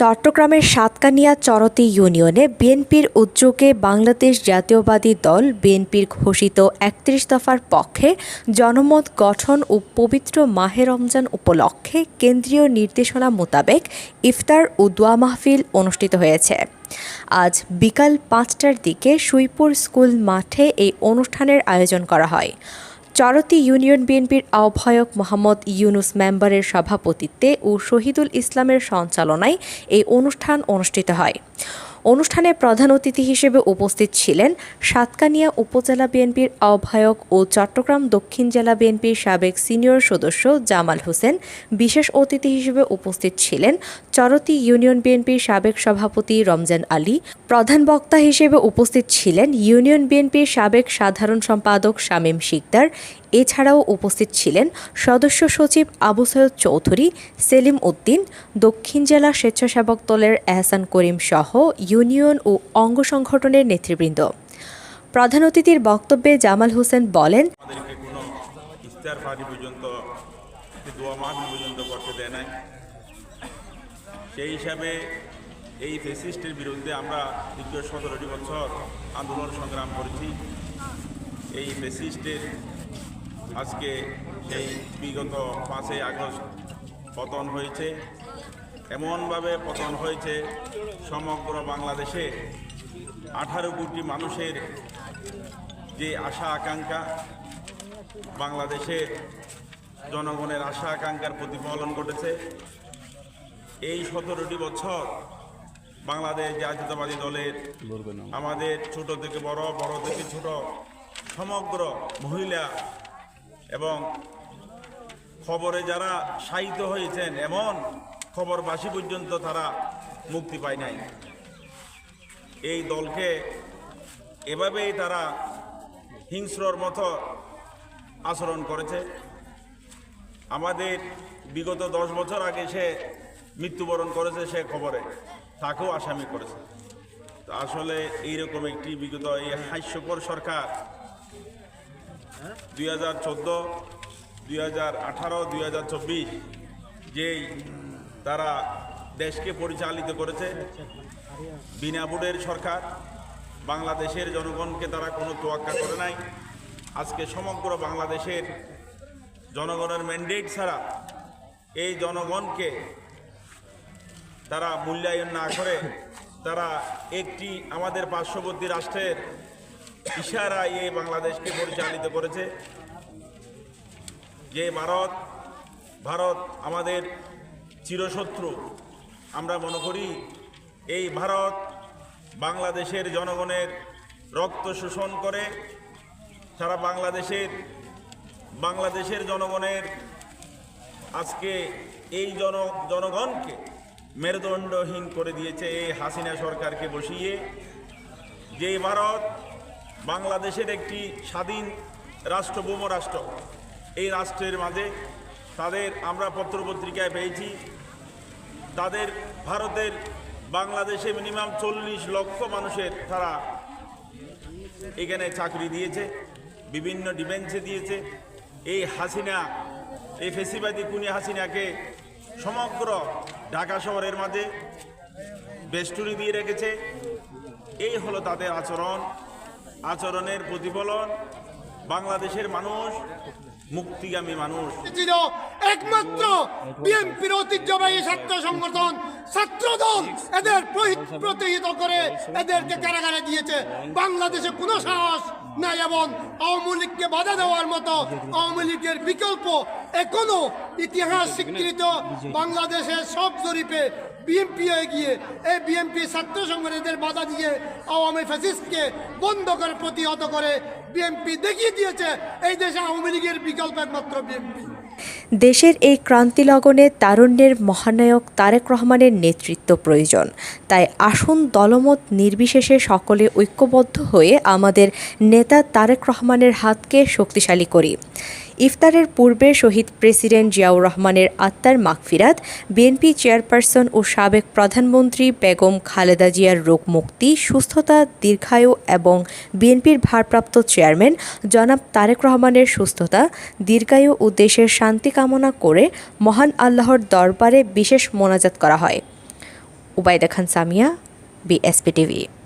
চট্টগ্রামের সাতকানিয়া চরতি ইউনিয়নে বিএনপির উদ্যোগে বাংলাদেশ জাতীয়বাদী দল বিএনপির ঘোষিত একত্রিশ দফার পক্ষে জনমত গঠন ও পবিত্র মাহে রমজান উপলক্ষে কেন্দ্রীয় নির্দেশনা মোতাবেক ইফতার ও দোয়া মাহফিল অনুষ্ঠিত হয়েছে। আজ বিকাল পাঁচটার দিকে সুইপুর স্কুল মাঠে এই অনুষ্ঠানের আয়োজন করা হয়। চরতি ইউনিয়ন বিএনপির আহ্বায়ক মোহাম্মদ ইউনুস মেম্বারের সভাপতিত্বে ও শহীদুল ইসলামের সঞ্চালনায় এই অনুষ্ঠান অনুষ্ঠিত হয়। অনুষ্ঠানে প্রধান অতিথি হিসেবে উপস্থিত ছিলেন সাতকানিয়া উপজেলা বিএনপির আহ্বায়ক ও চট্টগ্রাম দক্ষিণ জেলা বিএনপির সাবেক সিনিয়র সদস্য জামাল হোসেন। বিশেষ অতিথি হিসেবে উপস্থিত ছিলেন চরতি ইউনিয়ন বিএনপির সাবেক সভাপতি রমজান আলী। প্রধান বক্তা হিসেবে উপস্থিত ছিলেন ইউনিয়ন বিএনপির সাবেক সাধারণ সম্পাদক শামীম শিকদার এছাড়াও উপস্থিত ছিলেন সদস্য সচিব আবু সৈয়দ চৌধুরী, সেলিম উদ্দিন, দক্ষিণ জেলা স্বেচ্ছাসেবক দলের এহসান করিম সহ ইউনিয়ন ও অঙ্গ সংগঠনের নেতৃবৃন্দ। প্রধান অতিথির বক্তব্যে জামাল হোসেন বলেন সেই হিসাবে এই ফেসিস্টের বিরুদ্ধে আমরা দীর্ঘ সতেরোটি বছর আন্দোলন সংগ্রাম করেছি। এই ফেসিস্টের আজকে এই বিগত পাঁচই আগস্ট পতন হয়েছে। এমনভাবে পতন হয়েছে সমগ্র বাংলাদেশে আঠারো কোটি মানুষের যে আশা আকাঙ্ক্ষা বাংলাদেশের জনগণের আশা আকাঙ্ক্ষার প্রতিফলন ঘটেছে। এই সতেরোটি বছর বাংলাদেশ জাতীয়তাবাদী দলের আমাদের ছোট থেকে বড় বড় থেকে ছোট সমগ্র মহিলা এবং খবরে যারা সাহিত্য হয়েছেন, এমন খবরবাসী পর্যন্ত তারা মুক্তি পায় নাই। এই দলকে এভাবেই তারা হিংস্রর মতো আচরণ করেছে। আমাদের বিগত দশ বছর আগে সে মৃত্যুবরণ করেছে সে খবরে, তাকেও আসামি করেছে। তো আসলে এইরকম একটি বিগত এই হাস্যকর সরকার দুই হাজার চোদ্দ, দুই হাজার আঠারো, দুই হাজার চব্বিশ, যেই তারা দেশকে পরিচালিত করেছে, বিনা ভোটের সরকার, বাংলাদেশের জনগণকে তারা কোনো তোয়াক্কা করে নাই। আজকে সমগ্র বাংলাদেশের জনগণের ম্যান্ডেট ছাড়া এই জনগণকে তারা মূল্যায়ন না করে, তারা একটি আমাদের পার্শ্ববর্তী রাষ্ট্রের ইশারায় এই বাংলাদেশকে পরিচালিত করেছে। যে ভারত ভারত আমাদের চিরশত্রু। আমরা মনে করি এই ভারত বাংলাদেশের জনগণের রক্ত শোষণ করে, সারা বাংলাদেশের বাংলাদেশের জনগণের আজকে এই জন, জনগণকে মেরুদণ্ডহীন করে দিয়েছে এই হাসিনা সরকারকে বসিয়ে। যে ভারত বাংলাদেশের একটি স্বাধীন রাষ্ট্রভৌম রাষ্ট্র। এই রাষ্ট্রের মাঝে তাদের আমরা পত্রপত্রিকায় পেয়েছি। তাদের ভারতের বাংলাদেশে মিনিমাম চল্লিশ লক্ষ মানুষের তারা এখানে চাকরি দিয়েছে, বিভিন্ন ডিফেন্সে দিয়েছে। এই হাসিনা, এই ফেসিবাদী কুনি হাসিনাকে সমগ্র ঢাকা শহরের মাঝে বেষ্টনী দিয়ে রেখেছে। এই হলো তাদের আচরণ। আচরণের প্রতিফলন বাংলাদেশের মানুষ মুক্তিগামী মানুষ। ছিল একমাত্র বিএনপির ঐতিহ্যবাহী ছাত্র সংগঠন ছাত্র দল এদের প্রতিহিত করে এদেরকে কারাগারে দিয়েছে। বাংলাদেশে কোনো সাহস নাই এবং আওয়ামী লীগকে বাধা দেওয়ার মতো আওয়ামী লীগের বিকল্প এখনও ইতিহাস স্বীকৃত বাংলাদেশের সব জরিপে বিএনপি এগিয়ে এই বিএনপি ছাত্র সংগঠনদের বাধা দিয়ে আওয়ামী ফ্যাসিস্টকে বন্ধ করে, প্রতিহত করে বিএনপি দেখিয়ে দিয়েছে। এই দেশে আওয়ামী লীগের বিকল্প একমাত্র বিএনপি। দেশের এই ক্রান্তি লগনে তারুণ্যের মহানায়ক তারেক রহমানের নেতৃত্ব প্রয়োজন। তাই আসুন দলমত নির্বিশেষে সকলে ঐক্যবদ্ধ হয়ে আমাদের নেতা তারেক রহমানের হাতকে শক্তিশালী করি। ইফতারের পূর্বে শহীদ প্রেসিডেন্ট জিয়াউর রহমানের আত্মার মাগফিরাত, বিএনপি চেয়ারপারসন ও সাবেক প্রধানমন্ত্রী বেগম খালেদা জিয়ার রোগ মুক্তি, সুস্থতা দীর্ঘায়ু এবং বিএনপির ভারপ্রাপ্ত চেয়ারম্যান জনাব তারেক রহমানের সুস্থতা দীর্ঘায়ু ও দেশের শান্তি কামনা করে মহান আল্লাহর দরবারে বিশেষ মোনাজাত করা হয়। Ubaida Khan Samia, BSP TV.